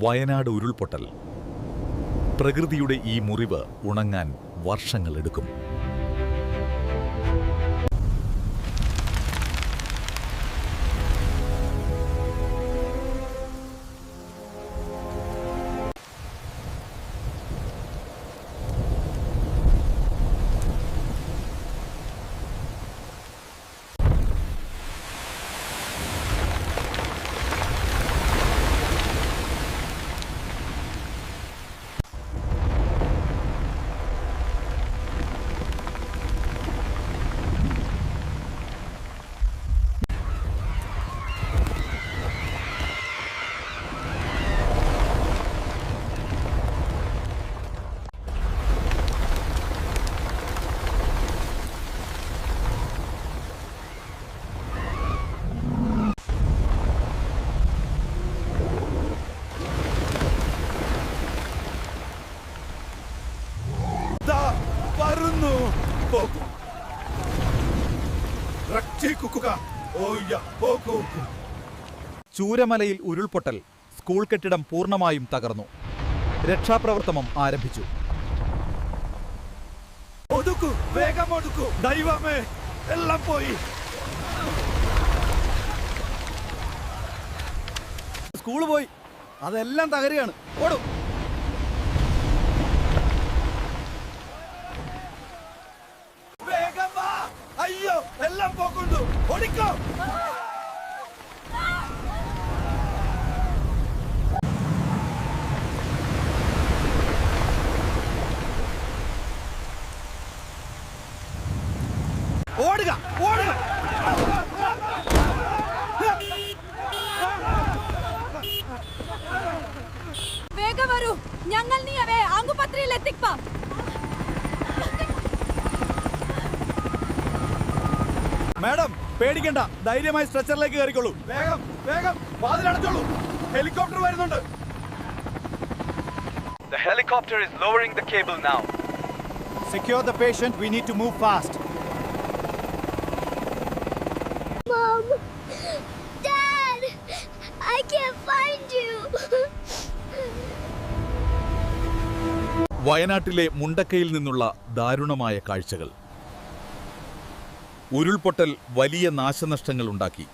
വയനാട് ഉരുൾപൊട്ടൽ. പ്രകൃതിയുടെ ഈ മുറിവ് ഉണങ്ങാൻ വർഷങ്ങളെടുക്കും. പോകൂ ചൂരമലയിൽ ഉരുൾപൊട്ടൽ സ്കൂൾ കെട്ടിടം പൂർണമായും തകർന്നു. രക്ഷാപ്രവർത്തനം ആരംഭിച്ചു. ഒതുക്കൂ വേഗം ഒതുക്കൂ. ദൈവമേ എല്ലാം പോയി. സ്കൂൾ പോയി. അതെല്ലാം തകരുകയാണ്. ഓടും. എല്ലാം പോക്കുണ്ടു. ഓടിക്കോ. ഓടുക ഓടുക. മാഡം പേടിക്കണ്ട ധൈര്യമായി സ്ട്രെച്ചറിലേക്ക് കയറിക്കൊള്ളൂ വേഗം വേഗം വാതിലടച്ചോളൂ ഹെലികോപ്റ്റർ വരുന്നുണ്ട് The helicopter is lowering the cable now. Secure the patient. We need to move fast. Mom! Dad! I can't find you! വയനാട്ടിലെ മുണ്ടക്കയിൽ നിന്നുള്ള ദാരുണമായ കാഴ്ചകൾ ഉരുൾപൊട്ടൽ വലിയ നാശനഷ്ടങ്ങൾ ഉണ്ടാക്കി